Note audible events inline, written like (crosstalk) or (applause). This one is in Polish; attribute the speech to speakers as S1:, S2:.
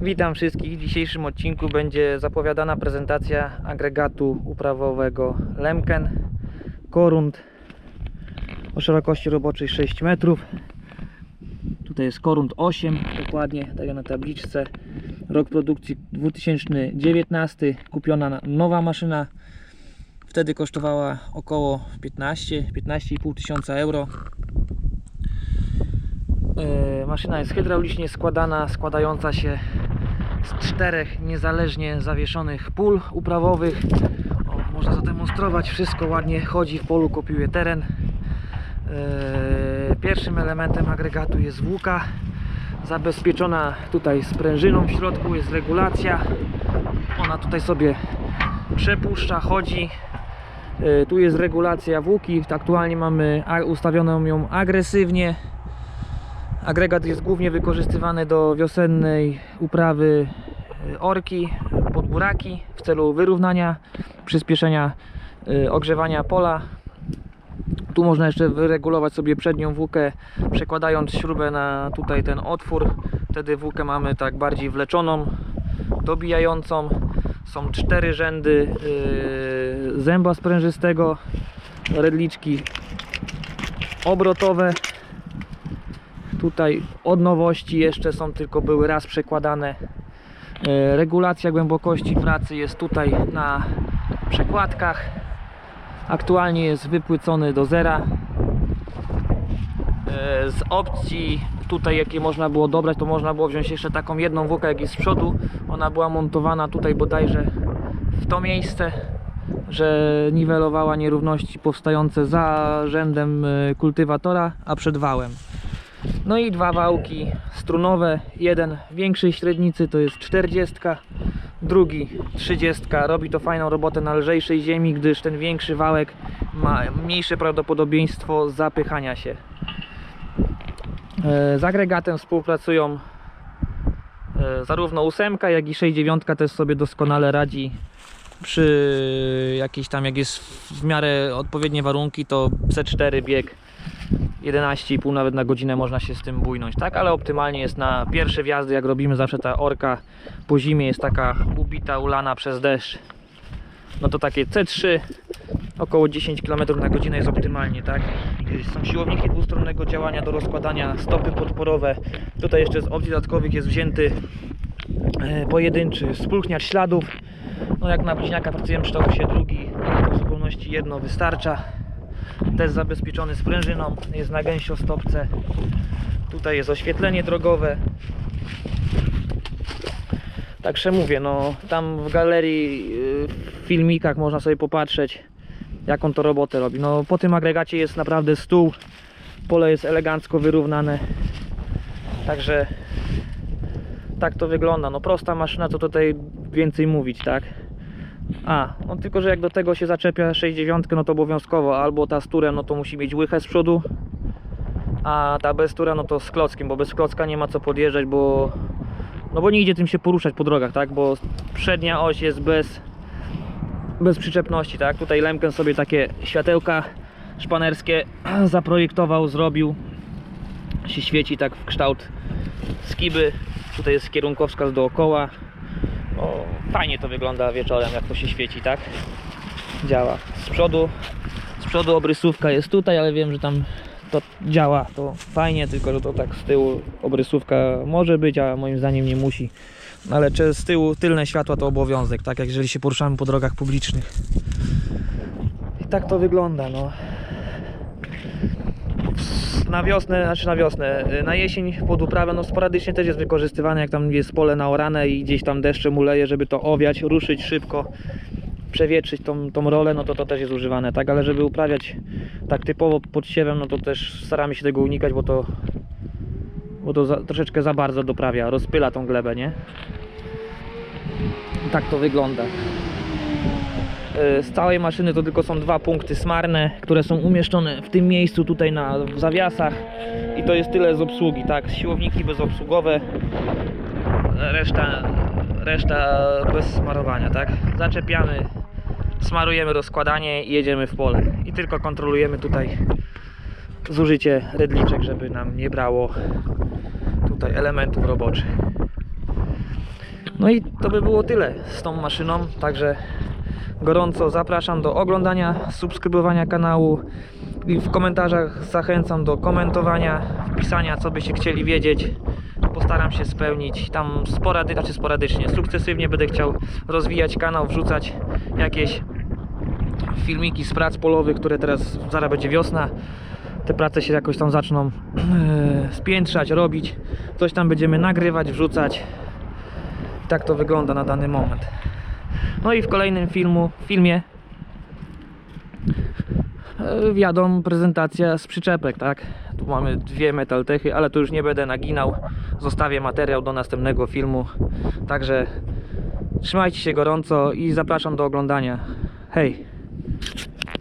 S1: Witam wszystkich. W dzisiejszym odcinku będzie zapowiadana prezentacja agregatu uprawowego Lemken Korund o szerokości roboczej 6 metrów. Tutaj jest Korund 8, dokładnie daję na tabliczce. Rok produkcji 2019. Kupiona na- nowa maszyna. Wtedy kosztowała około 15 15,5 tysiąca euro. E, Maszyna jest hydraulicznie składana, składająca się z czterech niezależnie zawieszonych pól uprawowych. O, można zademonstrować, wszystko ładnie chodzi w polu, kopiuje teren. E, Pierwszym elementem agregatu jest włóka, zabezpieczona tutaj sprężyną w środku, jest regulacja. Ona tutaj sobie przepuszcza, chodzi. E, Tu jest regulacja włóki, aktualnie mamy ustawioną ją agresywnie. Agregat jest głównie wykorzystywany do wiosennej uprawy y, orki pod buraki w celu wyrównania, przyspieszenia y, ogrzewania pola. Tu można jeszcze wyregulować sobie przednią włókę, przekładając śrubę na tutaj ten otwór. Wtedy włókę mamy tak bardziej wleczoną, dobijającą. Są cztery rzędy y, zęba sprężystego, redliczki obrotowe. Tutaj od nowości jeszcze są tylko były raz przekładane. E, Regulacja głębokości pracy jest tutaj na przekładkach. Aktualnie jest wypłycony do zera. E, Z opcji tutaj jakie można było dobrać, to można było wziąć jeszcze taką jedną włókę jak jest z przodu. Ona była montowana tutaj bodajże w to miejsce, że niwelowała nierówności powstające za rzędem e, kultywatora, a przed wałem. No i dwa wałki strunowe, jeden większej średnicy to jest 40, drugi 30. Robi to fajną robotę na lżejszej ziemi, gdyż ten większy wałek ma mniejsze prawdopodobieństwo zapychania się. E, Z agregatem współpracują e, zarówno 8, jak i 69 też sobie doskonale radzi przy jakiejś tam, jak jest w miarę odpowiednie warunki, to C4 bieg 11,5 nawet na godzinę można się z tym bójnąć, tak? Ale optymalnie jest na pierwsze wjazdy, jak robimy zawsze ta orka po zimie jest taka ubita, ulana przez deszcz. No to takie C3 około 10 km na godzinę jest optymalnie, tak? Są siłowniki dwustronnego działania do rozkładania, stopy podporowe. Tutaj jeszcze z opcji dodatkowych jest wzięty e, pojedynczy spulchniacz śladów. No jak na bliźniaka pracujemy przy się drugi, ale w zupełności jedno wystarcza też zabezpieczony sprężyną, jest na gęsiostopce. Tutaj jest oświetlenie drogowe. Także mówię, no tam w galerii, yy, w filmikach można sobie popatrzeć, jaką to robotę robi. No po tym agregacie jest naprawdę stół, pole jest elegancko wyrównane. Także tak to wygląda. No prosta maszyna, to tutaj więcej mówić, tak? A, no tylko, że jak do tego się zaczepia 69, no to obowiązkowo albo ta z turem, no to musi mieć łychę z przodu, a ta bez tura, no to z klockiem, bo bez klocka nie ma co podjeżdżać, bo no bo nie idzie tym się poruszać po drogach, tak? Bo przednia oś jest bez bez przyczepności, tak? Tutaj Lemken sobie takie światełka szpanerskie (clears throat) zaprojektował, zrobił. Się świeci tak w kształt skiby. Tutaj jest kierunkowskaz dookoła. Fajnie to wygląda wieczorem, jak to się świeci, tak? Działa. Z przodu, z przodu obrysówka jest tutaj, ale wiem, że tam to działa to fajnie, tylko że to tak z tyłu obrysówka może być, a moim zdaniem nie musi. No Ale czy z tyłu tylne światła to obowiązek, tak jak jeżeli się poruszamy po drogach publicznych. I tak to wygląda, no. Na wiosnę, znaczy na wiosnę, na jesień pod uprawę, no sporadycznie też jest wykorzystywane, jak tam jest pole naorane i gdzieś tam deszczem uleje, żeby to owiać, ruszyć szybko, przewietrzyć tą, tą rolę, no to to też jest używane, tak? Ale żeby uprawiać tak typowo pod siewem, no to też staramy się tego unikać, bo to bo to za, troszeczkę za bardzo doprawia, rozpyla tą glebę, nie? Tak to wygląda. E, Z całej maszyny to tylko są dwa punkty smarne, które są umieszczone w tym miejscu tutaj na w zawiasach i to jest tyle z obsługi, tak? Siłowniki bezobsługowe, reszta, reszta bez smarowania, tak? Zaczepiamy, smarujemy rozkładanie i jedziemy w pole. I tylko kontrolujemy tutaj zużycie redliczek, żeby nam nie brało tutaj elementów roboczych. No i to by było tyle z tą maszyną, także gorąco zapraszam do oglądania, subskrybowania kanału i w komentarzach zachęcam do komentowania, wpisania co byście chcieli wiedzieć. Postaram się spełnić tam sporady, znaczy sporadycznie, sukcesywnie będę chciał rozwijać kanał, wrzucać jakieś filmiki z prac polowych, które teraz, zaraz będzie wiosna, te prace się jakoś tam zaczną e, spiętrzać, robić, coś tam będziemy nagrywać, wrzucać. Tak to wygląda na dany moment. No i w kolejnym filmu, filmie e, wiadomo prezentacja z przyczepek, tak? Tu mamy dwie metaltechy, ale to już nie będę naginał. Zostawię materiał do następnego filmu. Także trzymajcie się gorąco i zapraszam do oglądania. Hej!